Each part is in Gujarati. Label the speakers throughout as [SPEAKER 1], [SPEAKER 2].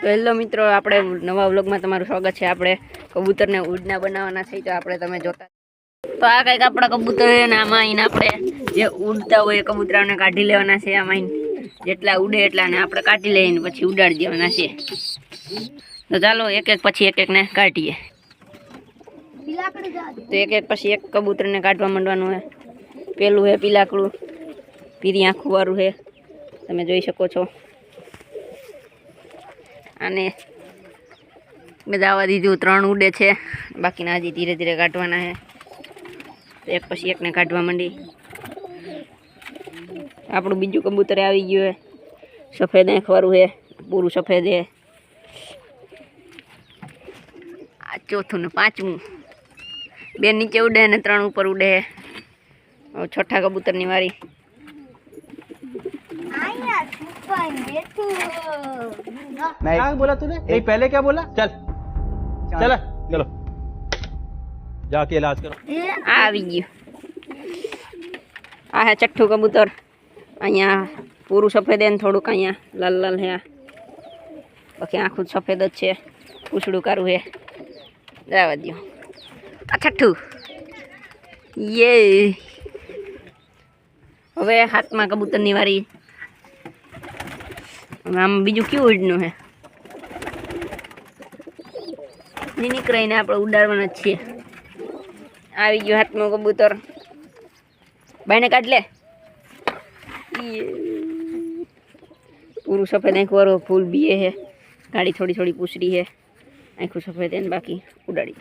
[SPEAKER 1] તો હેલો મિત્રો, આપણે નવા વ્લોગમાં તમારું સ્વાગત છે. આપણે કબૂતરને ઉડના બનાવવાના છે, તો આપણે તમે જોતા તો આ કંઈક આપણા કબૂતર છે ને આમાં આપણે જે ઉડતા હોય એ કબૂતરાને કાઢી લેવાના છે આમાં જેટલા ઉડે એટલાને આપણે કાઢી લઈને પછી ઉડાડી દેવાના છે. તો ચાલો એક એક પછી એક એકને કાઢીએ. તો એક એક પછી એક કબૂતરને કાઢવા માંડવાનું હોય પેલું છે પીલાકડું, પીરી આંખું વાળું છે. તમે જોઈ શકો છો. અને બધા આવા દીધું, ત્રણ ઉડે છે. બાકીના હજી ધીરે ધીરે કાઢવાના છે. એક પછી એકને કાઢવા માંડી. આપણું બીજું કબૂતર આવી ગયું છે. સફેદ આંખવાળું છે. પૂરું સફેદ. છે આ ચોથું ને પાંચમું. બે નીચે ઉડે ને ત્રણ ઉપર ઉડે છઠ્ઠા કબૂતરની વારી.
[SPEAKER 2] नहीं क्या बोला तूने नहीं पहले क्या बोला चल चल चलो जाके इलाज करो
[SPEAKER 1] આ આવી ગયું આ હે છઠ્ઠું કબૂતર અહીંયા પૂરું સફેદ એને થોડુંક અહીંયા લાલ લાલ હે આ. બાકી આખું જ સફેદ જ છે પૂછડું કારું હે જવા દો આ છઠ્ઠું યે હવે હાથમાં કબૂતરની વારી હવે આમ બીજું કયું ઉડનું હે ની નીકળાઈને આપણે ઉડાડવાના જ છીએ. આવી ગયો હાથમાં કબૂતર. બાઈને કાઢ લે. પૂરું સફેદ આંખું વાળો ફૂલ બીએ હે. ગાડી થોડી થોડી પૂછડી હે. આંખું સફેદ એને બાકી ઉડાડી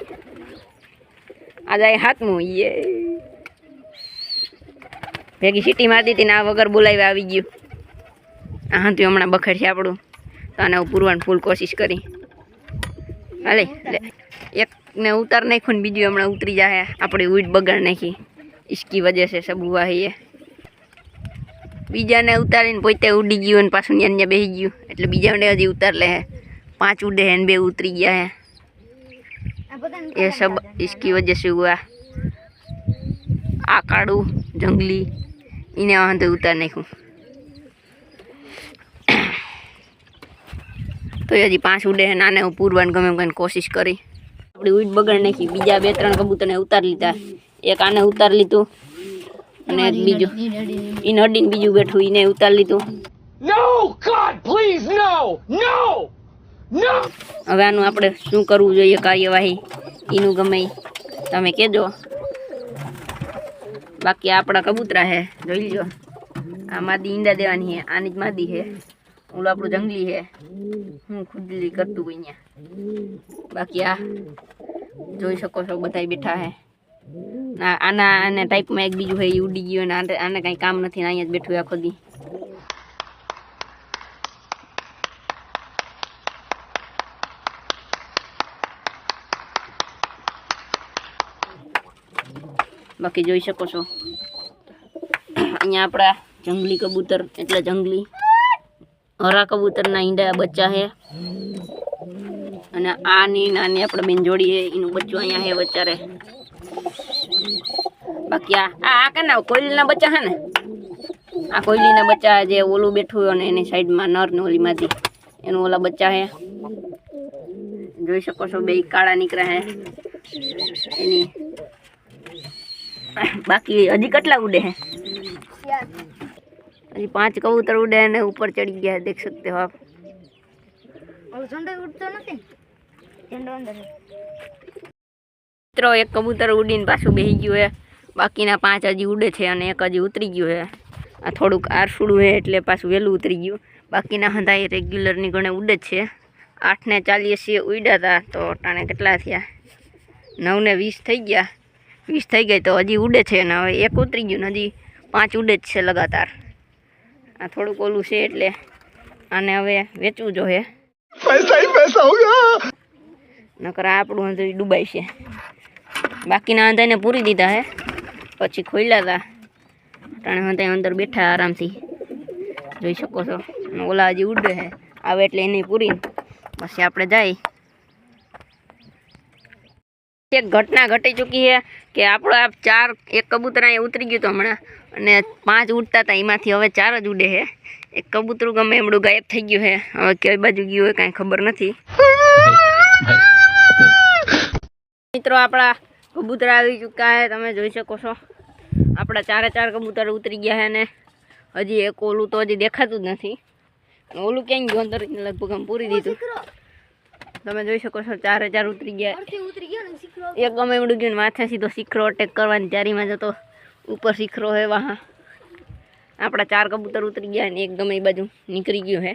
[SPEAKER 1] આ જાય હાથમાં ઈએ ભેગી સીટી મારી દીધી ને આ વગર બોલાવી આવી ગયું. આ હા હમણાં બખેડ છે આપણું. તો આને પૂરવાની ફૂલ કોશિશ કરી. હાલે લે એકને ઉતાર નાખ્યું ને બીજું હમણાં ઉતરી જાય આપણી ઉઈટ બગાડ નાખી ઇસકી વજહ છે સબ હુઆ હે બીજાને ઉતારીને પોતે ઉડી ગયું અને પાછું ત્યાં ત્યાં બેસી ગયું એટલે બીજાને હજી ઉતાર લે હે પાંચ ઉડે હે ને બે ઉતરી ગયા હે ये सब इसकी वजह से हुआ આ કાળું જંગલી એને વાંધો ઉતાર નાખ્યું તો એ હજી પાંચ ઉડે છે નાને હું પૂરવાની ગમે એમ કરીને કોશિશ કરી. આપણી ઉઈટ બગાડ નાખી બીજા બે ત્રણ કબૂતરને ઉતાર લીધા. એક આને ઉતાર લીધું અને એક બીજું. એને અડીને બીજું બેઠું એને ઉતાર લીધું.
[SPEAKER 2] No God please no no no.
[SPEAKER 1] હવે આનું આપણે શું કરવું જોઈએ કાર્યવાહી? એનું ગમે ઈ. તમે કહેજો. બાકી આ આપણા કબૂતરા હે જોઈ લો આ માદી ઈંડા દેવાની હે આની જ માદી હે. ઓલું આપણું જંગલી હે. હું ખુદલી કરતું હોય અહીંયા બાકી આ જોઈ શકો છો બધાય બેઠા હે. ના આના આને ટાઈપમાં એક બીજું હે એ ઉડી ગયું અને આને કાંઈ કામ નથી અહીંયા જ બેઠું આખો દી. બાકી જોઈ શકો છો. અહીંયા આપણા જંગલી કબૂતર, એટલે જંગલી. હરા કબૂતરના ઈંડા બચ્ચા છે અને આની નાની આપણે બેન જોડી હે, એનું બચ્ચું અહીંયા છે બચારે બાકી આ આ કેના કોયલીના બચ્ચા છે ને? આ કોયલીના બચ્ચા જે ઓલું બેઠું હોય અને એની સાઈડમાં, નર ને ઓલીમાંથી. એનું ઓલા બચ્ચા છે જોઈ શકો છો, બે કાળા નીકળ્યા છે એની, બાકી હજી કેટલા ઉડે હે હજી પાંચ કબૂતર ઉડે અને ઉપર ચડી ગયા દેખ सकते हो आप મિત્રો એક કબૂતર ઉડીને પાછું બેસી ગયું હે બાકીના પાંચ હજી ઉડે છે અને એક હજી ઉતરી ગયું હે આ થોડુંક આરસુડું હે એટલે પાછું વહેલું ઉતરી ગયું બાકીના હંધા એ રેગ્યુલરની ગણે ઉડે જ છે આઠને ચાલીસ છે ઉડ્યા હતા તો ટાણે કેટલા થયા નવને વીસ થઈ ગયા વીસ થઈ ગઈ તો હજી ઉડે છે ને હવે એક ઉતરી ગયું ને હજી પાંચ ઉડે જ છે લગાતાર આ થોડુંક ઓલું છે એટલે આને હવે વેચવું જોઈએ.
[SPEAKER 2] પૈસા પૈસા
[SPEAKER 1] નકર આપણું અંદર ડૂબાય છે. બાકીના અંધાને પૂરી દીધા હે. પછી ખોલ્યા હતા ત્રણે અંધા અંદર બેઠા આરામથી. જોઈ શકો છો. ઓલા હજી ઉડે હે. આવે એટલે એને પૂરી પછી આપણે જાય. એક ઘટના ઘટી ચૂકી છે કે આપણો આ ચાર એક કબૂતર અહીંયા ઉતરી ગયું હતું હમણાં અને પાંચ ઉડતા હતા, એમાંથી હવે ચાર જ ઉડે છે. એક કબૂતરું ગમે એમડું ગાયબ થઈ ગયું છે. હવે કઈ બાજુ ગયું હોય કાંઈ ખબર નથી. મિત્રો, આપણા કબૂતર આવી ચૂક્યા છે. તમે જોઈ શકો છો. આપણા ચારે ચાર કબૂતર ઉતરી ગયા છે અને હજી એક ઓલું તો હજી દેખાતું જ નથી. ઓલું ક્યાંય ગયું અંદર લગભગ આમ પૂરી દીધું. તમે જોઈ શકો છો ચારે ચાર ઉતરી ગયા. એક ગમે એવડું ગયું ને માથે સીધો શીખરો અટેક કરવાની તૈયારીમાં જતો. ઉપર શીખરો હે વાહ. આપણા ચાર કબૂતર ઉતરી ગયા ને એક ગમે એ બાજુ નીકળી ગયું હે.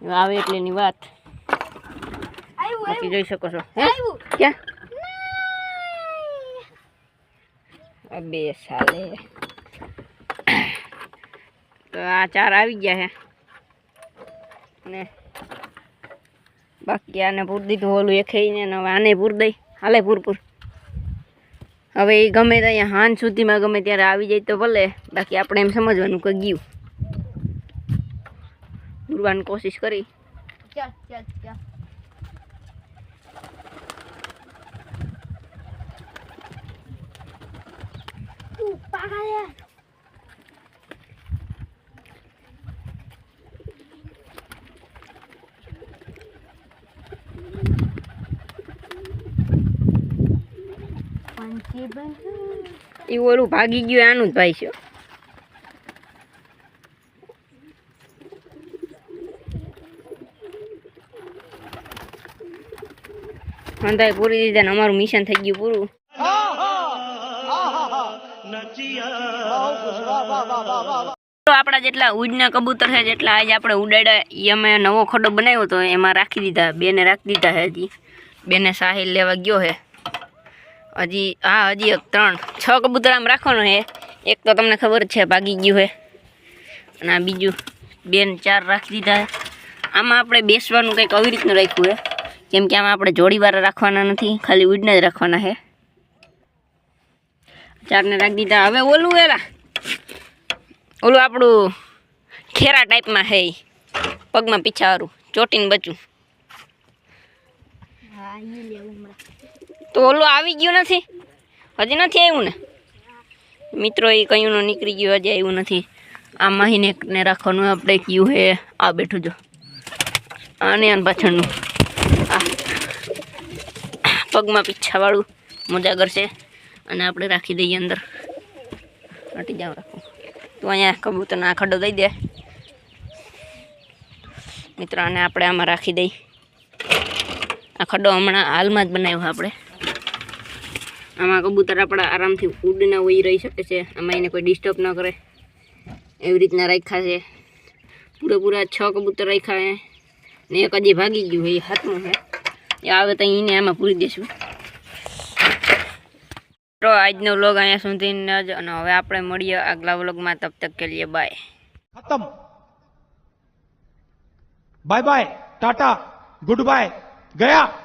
[SPEAKER 1] હવે આવે એટલે એની વાત. બાકી જોઈ શકો છો. હે? ક્યાં? અબે સાલે. તો આ ચાર આવી ગયા હે. અને બાકી આને પૂર દીધું ઓલું એ ખાઈને હવે આને પૂર દઈ. હાલે પૂર પૂર હવે એ ગમે તો અહીંયા હાન સુધીમાં ગમે ત્યારે આવી જાય તો ભલે, બાકી આપણે એમ સમજવાનું કે ગયું. પૂરવાની કોશિશ કરી.
[SPEAKER 3] ચાલ ચાલ ચાલ.
[SPEAKER 1] એ ઓલું ભાગી ગયું આનું જ ભાઈ છે. અંધાઈ પૂરી દીધા ને અમારું મિશન થઈ ગયું પૂરું. આપણા જેટલા ઉડના કબૂતર છે, જેટલા આજે આપણે ઉડાડ્યા એ અમે નવો ખડો બનાવ્યો તો એમાં રાખી દીધા, બેને રાખી દીધા છે હજી. બેને સાહિલ લેવા ગયો છે. હજી, હા, હજી ત્રણ, છ કબૂતર આમ રાખવાનો હે એક તો તમને ખબર છે, ભાગી ગયું હે અને આ બીજું બેન ચાર રાખી દીધા આમાં આપણે બેસવાનું કંઈક આવી રીતનું રાખ્યું હે કેમ કે આમાં આપણે જોડીવાળા રાખવાના નથી, ખાલી ઉડને જ રાખવાના હે ચારને રાખી દીધા. હવે ઓલું એલા, ઓલું આપણું ખેરા ટાઈપમાં હે. પગમાં પીછાવાળું, ચોટીને બચું. તો ઓલું આવી ગયું નથી? હજી નથી આવ્યું ને? મિત્રો, એ કયું નીકળી ગયું, હજી આવ્યું નથી. આ મહિને રાખવાનું આપણે કયું હે આ બેઠું જો. આને આને પાછળનું. આ પગમાં પીછાવાળું મજા કરશે. અને આપણે રાખી દઈએ અંદર. હટી જાવ રાખો. તો અહીંયા કબૂતરના આ ખડો દઈ દે. મિત્રો, આને આપણે આમાં રાખી દઈ. આ ખડો હમણાં હાલમાં જ બનાવ્યો આપણે. આમાં કબૂતર આપણા આરામથી ઉડીને ઉઈ રહી શકે છે. આમાં એને કોઈ ડિસ્ટર્બ ન કરે. એવી રીતના રાખ્યા છે. પૂરેપૂરા છ કબૂતર રાખ્યા છે. ને એક હજી ભાગી ગયું એ હાથમાં હે એ આવે તો એને આમાં પૂરી દઈશું તો આજનો વ્લોગ અહીંયા સુધીને જ, અને હવે આપણે મળીએ આગલા વ્લોગમાં તબ તક કે લીએ બાય.
[SPEAKER 2] ખતમ. Bye bye, tata, good bye. गया